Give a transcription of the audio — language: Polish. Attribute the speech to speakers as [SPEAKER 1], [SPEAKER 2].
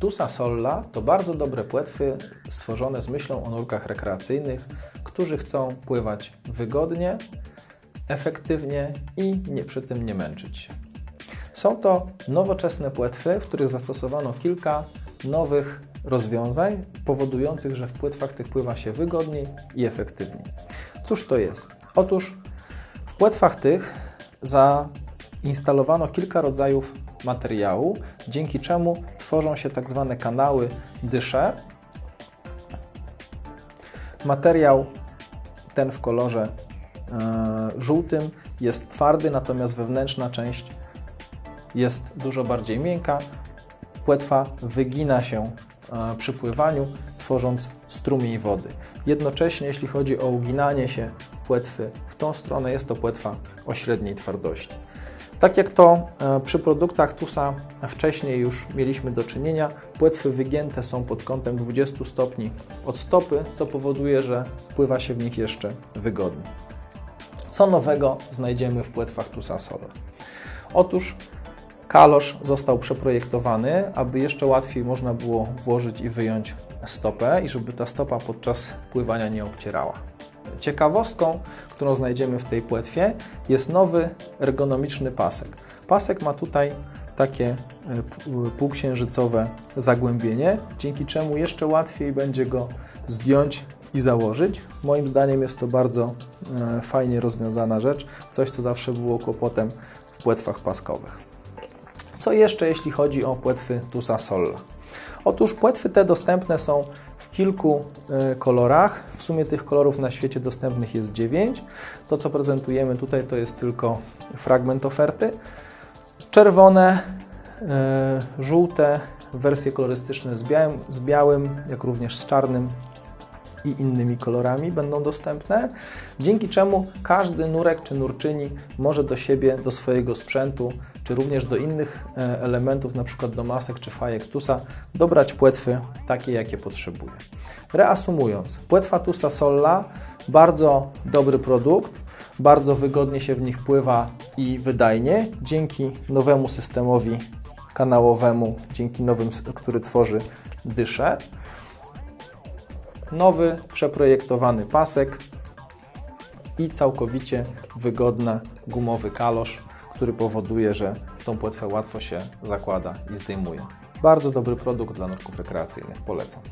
[SPEAKER 1] Tusa Solla to bardzo dobre płetwy stworzone z myślą o nurkach rekreacyjnych, którzy chcą pływać wygodnie, efektywnie i nie, przy tym nie męczyć się. Są to nowoczesne płetwy, w których zastosowano kilka nowych rozwiązań, powodujących, że w płetwach tych pływa się wygodniej i efektywniej. Cóż to jest? Otóż w płetwach tych zainstalowano kilka rodzajów materiału, dzięki czemu tworzą się tak zwane kanały dysze. Materiał ten w kolorze e, żółtym jest twardy, natomiast wewnętrzna część jest dużo bardziej miękka. Płetwa wygina się e, przy pływaniu, tworząc strumień wody. Jednocześnie, jeśli chodzi o uginanie się płetwy w tą stronę, jest to płetwa o średniej twardości. Tak jak to e, przy produktach TUSA wcześniej już mieliśmy do czynienia, płetwy wygięte są pod kątem 20 stopni od stopy, co powoduje, że pływa się w nich jeszcze wygodniej. Co nowego znajdziemy w płetwach TUSA Solar? Otóż kalosz został przeprojektowany, aby jeszcze łatwiej można było włożyć i wyjąć stopę i żeby ta stopa podczas pływania nie obcierała. Ciekawostką, którą znajdziemy w tej płetwie, jest nowy ergonomiczny pasek. Pasek ma tutaj takie e, półksiężycowe zagłębienie, dzięki czemu jeszcze łatwiej będzie go zdjąć i założyć. Moim zdaniem jest to bardzo e, fajnie rozwiązana rzecz, coś co zawsze było kłopotem w płetwach paskowych. Co jeszcze jeśli chodzi o płetwy Tusa Solla? Otóż płetwy te dostępne są w kilku e, kolorach. W sumie tych kolorów na świecie dostępnych jest 9. To, co prezentujemy tutaj, to jest tylko fragment oferty. Czerwone, e, żółte, wersje kolorystyczne z białym, z białym, jak również z czarnym i innymi kolorami będą dostępne, dzięki czemu każdy nurek czy nurczyni może do siebie, do swojego sprzętu, czy również do innych e, elementów, np. do masek czy fajek tusa, dobrać płetwy takie, jakie potrzebuje. Reasumując, płetwa tusa Solla bardzo dobry produkt, bardzo wygodnie się w nich pływa i wydajnie dzięki nowemu systemowi kanałowemu, dzięki nowym, który tworzy dyszę nowy, przeprojektowany pasek i całkowicie wygodny gumowy kalosz, który powoduje, że tą płetwę łatwo się zakłada i zdejmuje. Bardzo dobry produkt dla nurków rekreacyjnych, polecam.